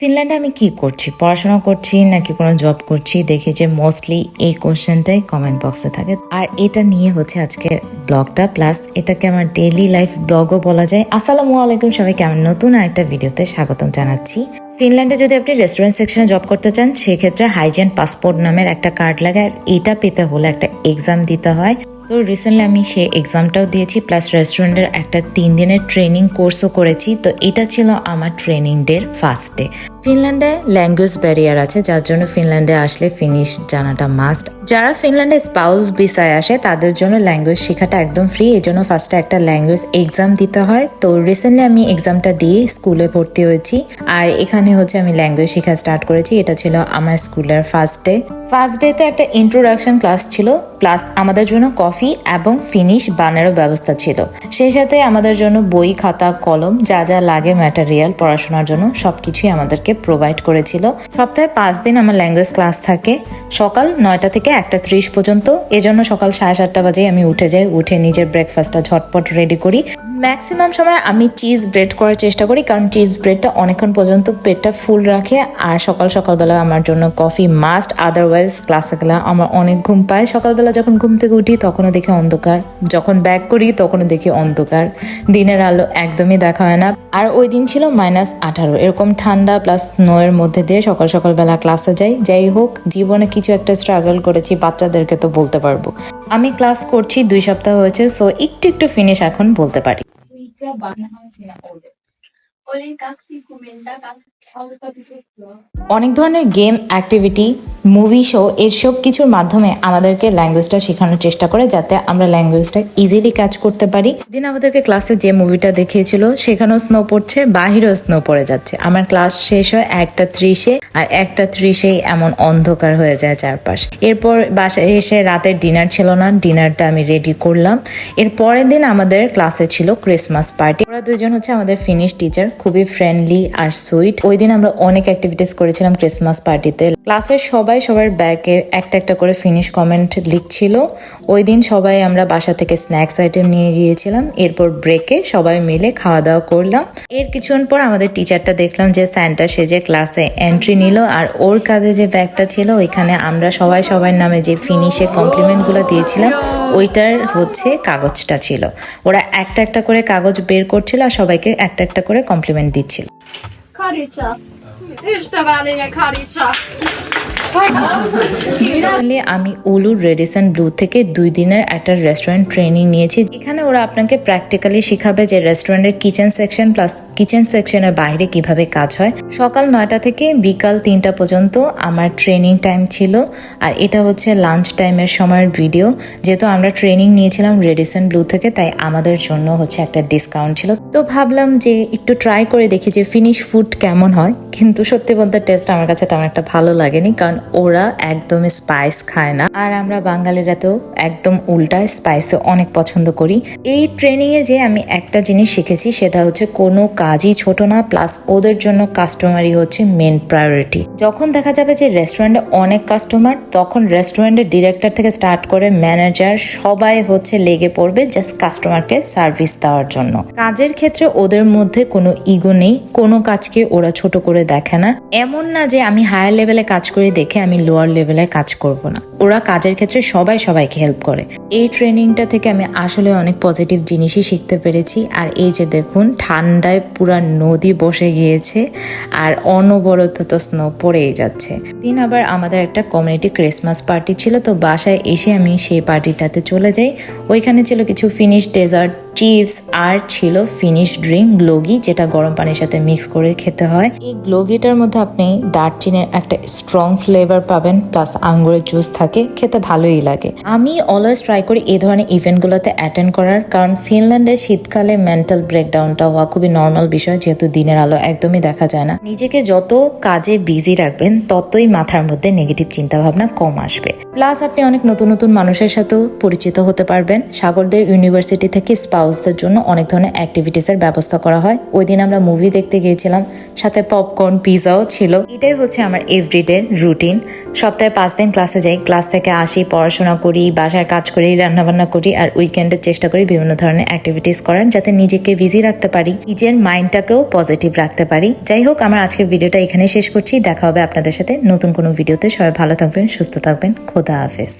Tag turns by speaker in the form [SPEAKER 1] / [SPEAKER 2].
[SPEAKER 1] ফিনল্যান্ডে আমি কি করছি? পড়াশোনা করছি নাকি কোনো জব করছি? দেখি যে মোস্টলি এই কোশ্চেনটাই কমেন্ট বক্সে থাকে। আর এটা নিয়ে হচ্ছে আজকে ব্লগটা প্লাস এটাকে আমার ডেইলি লাইফ ব্লগও বলা যায়। আসসালামু আলাইকুম, সবাইকে আমার নতুন আর আরেকটা ভিডিওতে স্বাগতম জানাচ্ছি। ফিনল্যান্ডে যদি আপনি রেস্টুরেন্ট সেকশনে জব করতে চান, সেক্ষেত্রে হাইজেন পাসপোর্ট নামের একটা কার্ড লাগে। আর এটা পেতে হলে একটা এক্সাম দিতে হয়। তো রিসেন্টলি আমি সে এক্সামটাও দিয়েছি প্লাস রেস্টুরেন্টের একটা তিন দিনের ট্রেনিং কোর্সও করেছি। তো এটা ছিল আমার ট্রেনিং ডের ফার্স্ট ডে ফিনল্যান্ডে ল্যাঙ্গুয়েজ ব্যারিয়ার আছে, যার জন্য ফিনল্যান্ডে আসলে ফিনিশ জানাটা মাস্ট যারা ফিনল্যান্ডে স্পাউস ভিসায় আসে, তাদের জন্য ল্যাঙ্গুয়েজ শেখাটা একদম ফ্রি এই জন্য ফার্স্টে একটা ল্যাঙ্গুয়েজ এক্সাম দিতে হয়। তো রিসেন্টলি আমি এক্সামটা দিয়ে স্কুলে ভর্তি হয়েছি। আর এখানে হচ্ছে আমি ল্যাঙ্গুয়েজ শেখা স্টার্ট করেছি, এটা ছিল আমার স্কুলের ফার্স্ট ডে ফার্স্ট ডেতে একটা ইন্ট্রোডাকশন ক্লাস ছিল প্লাস আমাদের জন্য কফি এবং ফিনিশ বানারও ব্যবস্থা ছিল। সেই সাথে আমাদের জন্য বই, খাতা, কলম, যা যা লাগে ম্যাটেরিয়াল পড়াশোনার জন্য সব কিছুই আমাদেরকে প্রোভাইড করেছিল। সপ্তাহে পাঁচ দিন আমার ল্যাঙ্গুয়েজ ক্লাস থাকে। সকাল নয়টা থেকে একটা ত্রিশ পর্যন্ত। এজন্য সকাল সাড়ে সাতটা বাজে আমি উঠে যাই। উঠে নিজের ব্রেকফাস্টটা ঝটপট রেডি করি। ম্যাক্সিমাম সময় আমি চিজ ব্রেড করার চেষ্টা করি, কারণ চিজ ব্রেডটা অনেকক্ষণ পর্যন্ত পেটটা ফুল রাখে। আর সকাল সকালবেলা আমার জন্য কফি মাস্ট আদারওয়াইজ ক্লাসে গেলে আমার অনেক ঘুম পায়। সকালবেলা যখন ঘুম থেকে উঠি, তখনও দেখি অন্ধকার। যখন ব্যাক করি, তখনও দেখি অন্ধকার। দিনের আলো একদমই দেখা হয় না। আর ওই দিন ছিল মাইনাস আঠারো। এরকম ঠান্ডা প্লাস স্নোয়ের মধ্যে দিয়ে সকাল সকালবেলা ক্লাসে যাই। যাই হোক, জীবনে কিছু একটা স্ট্রাগল করেছি, বাচ্চাদেরকে তো বলতে পারব। আমি ক্লাস করছি, দুই সপ্তাহ হয়েছে সো একটু একটু ফিনিশ এখন বলতে পারি। অনেক ধরনের গেম, অ্যাক্টিভিটি, মুভি, শো, এসব কিছুর মাধ্যমে আমাদেরকে ল্যাঙ্গুয়েজটা শেখানোর চেষ্টা করে যাতে আমরা ল্যাঙ্গুয়েজটা ইজিলি ক্যাচ করতে পারি। দিন আমাদেরকে ক্লাসে যে মুভিটা দেখিয়েছিল, সেখানেও স্নো পড়ছে, বাহিরেও স্নো পড়ে যাচ্ছে। আমার ক্লাস শেষ হয় একটা ত্রিশে, আর একটা ত্রিশেই এমন অন্ধকার হয়ে যায় চারপাশ। এরপর বাসায় এসে রাতের ডিনার ছিল না ডিনারটা আমি রেডি করলাম। এর পরের দিন আমাদের ক্লাসে ছিল ক্রিসমাস পার্টি ওরা দুজন হচ্ছে আমাদের ফিনিশ টিচার খুবই ফ্রেন্ডলি আর সুইট ওই দিন আমরা অনেক অ্যাক্টিভিটিস করেছিলাম ক্রিসমাস পার্টিতে ক্লাসের সবাই সবার ব্যাগে একটা একটা করে ফিনিশ কমেন্ট লিখছিল। ওই দিন সবাই আমরা বাসা থেকে স্ন্যাক্স আইটেম নিয়ে গিয়েছিলাম। এরপর ব্রেকে সবাই মিলে খাওয়া দাওয়া করলাম। এর কিছুক্ষণ পর আমাদের টিচারটা দেখলাম যে স্যান্টা সেজে ক্লাসে এন্ট্রি নিল। আর ওর কাঁধে যে ব্যাগটা ছিল, ওইখানে আমরা সবাই সবার নামে যে ফিনিশে কমপ্লিমেন্টগুলো দিয়েছিলাম, ওইটার হচ্ছে কাগজটা ছিল। ওরা একটা একটা করে কাগজ বের করছিল আর সবাইকে একটা একটা করে কমপ্লিমেন্ট দিচ্ছিল।
[SPEAKER 2] Berlin'e Karica.
[SPEAKER 1] রিসেন্টলি আমি উলুর রেডিসন ব্লু থেকে দুই দিনের একটা রেস্টুরেন্ট ট্রেনিং নিয়েছি। এখানে ওরা আপনাকে প্র্যাকটিক্যালি শেখাবে যে রেস্টুরেন্টের কিচেন সেকশন প্লাস কিচেন সেকশনের বাইরে কীভাবে কাজ হয়। সকাল নয়টা থেকে বিকাল তিনটা পর্যন্ত আমার ট্রেনিং টাইম ছিল। আর এটা হচ্ছে লাঞ্চ টাইমের সময়ের ভিডিও যেহেতু আমরা ট্রেনিং নিয়েছিলাম রেডিসন ব্লু থেকে, তাই আমাদের জন্য হচ্ছে একটা ডিসকাউন্ট ছিল। তো ভাবলাম যে একটু ট্রাই করে দেখি যে ফিনিশ ফুড কেমন হয়। কিন্তু সত্যি বলতে টেস্ট আমার কাছে তেমন একটা ভালো লাগেনি। কারণ ওরা একদম স্পাইস খায় না। আর আমরা বাঙালিরা তো একদম উল্টা স্পাইসে অনেক পছন্দ করি। এই ট্রেনিং এ যে আমি একটা জিনিস শিখেছি, সেটা হচ্ছে কোনো কাজই ছোট না প্লাস ওদের জন্য কাস্টমারই হচ্ছে মেন প্রায়োরিটি যখন দেখা যাবে যে রেস্টুরেন্টে অনেক কাস্টমার তখন রেস্টুরেন্টের ডিরেক্টর থেকে স্টার্ট করে ম্যানেজার সবাই হচ্ছে লেগে পড়বে জাস্ট কাস্টমারকে সার্ভিস দেওয়ার জন্য। কাজের ক্ষেত্রে ওদের মধ্যে কোনো ইগো নেই, কোনো কাজকে ওরা ছোট করে দেখে না। এমন না যে আমি হায়ার লেভেলে কাজ করে দেখে আমি লোয়ার লেভেলে কাজ করব না। ওরা কাজের ক্ষেত্রে সবাই সবাইকে হেল্প করে। এই ট্রেনিংটা থেকে আমি আসলে অনেক পজিটিভ জিনিসই শিখতে পেরেছি। আর এই যে দেখুন, ঠান্ডায় পুরা নদী বসে গিয়েছে আর অনবরত তো স্নো পড়েই যাচ্ছে। দিন আবার আমাদের একটা কমিউনিটি ক্রিসমাস পার্টি ছিল, তো বাসায় এসে আমি সেই পার্টিটাতে চলে যাই। ওইখানে ছিল কিছু ফিনিশ ডেজার্ট চিপস আর ছিল ফিনিশ ড্রিঙ্ক গ্লোগি যেটা গরম পানির সাথে মিক্স করে খেতে হয়। এই গ্লোগিটার মধ্যে আপনি দারচিনির একটা স্ট্রং ফ্লেভার পাবেন প্লাস আঙ্গুরের জুস থাকে, খেতে ভালোই লাগে। আমি অলওয়েজ ট্রাই করি এই ধরনের ইভেন্টগুলোতে অ্যাটেন্ড করার, কারণ ফিনল্যান্ডে শীতকালে মেন্টাল ব্রেকডাউনটা হওয়া খুবই নর্মাল বিষয়, যেহেতু দিনের আলো একদমই দেখা যায় না। নিজেকে যত কাজে বিজি রাখবেন, ততই মাথার মধ্যে নেগেটিভ চিন্তা ভাবনা কম আসবে। প্লাস আপনি অনেক নতুন নতুন মানুষের সাথেও পরিচিত হতে পারবেন। সাগরদের ইউনিভার্সিটি থেকে স্পাউস গার্লসদের জন্য অনেক ধরনের অ্যাক্টিভিটিসের ব্যবস্থা করা হয়। ওই দিন আমরা মুভি দেখতে গিয়েছিলাম, সাথে পপকর্ন পিৎজাও ছিল। এটাই হচ্ছে আমার এভরিডে রুটিন সপ্তাহে পাঁচ দিন ক্লাসে যাই ক্লাস থেকে আসি, পড়াশোনা করি, বাসার কাজ করি, রান্নাবান্না করি আর উইকেন্ডে চেষ্টা করি বিভিন্ন ধরনের অ্যাক্টিভিটিস করার যাতে নিজেকে বিজি রাখতে পারি, নিজের মাইন্ডটাকেও পজিটিভ রাখতে পারি। যাই হোক, আমার আজকের ভিডিওটা এখানে শেষ করছি। দেখা হবে আপনাদের সাথে নতুন কোনো ভিডিওতে সবাই ভালো থাকবেন, সুস্থ থাকবেন। খোদা হাফেজ।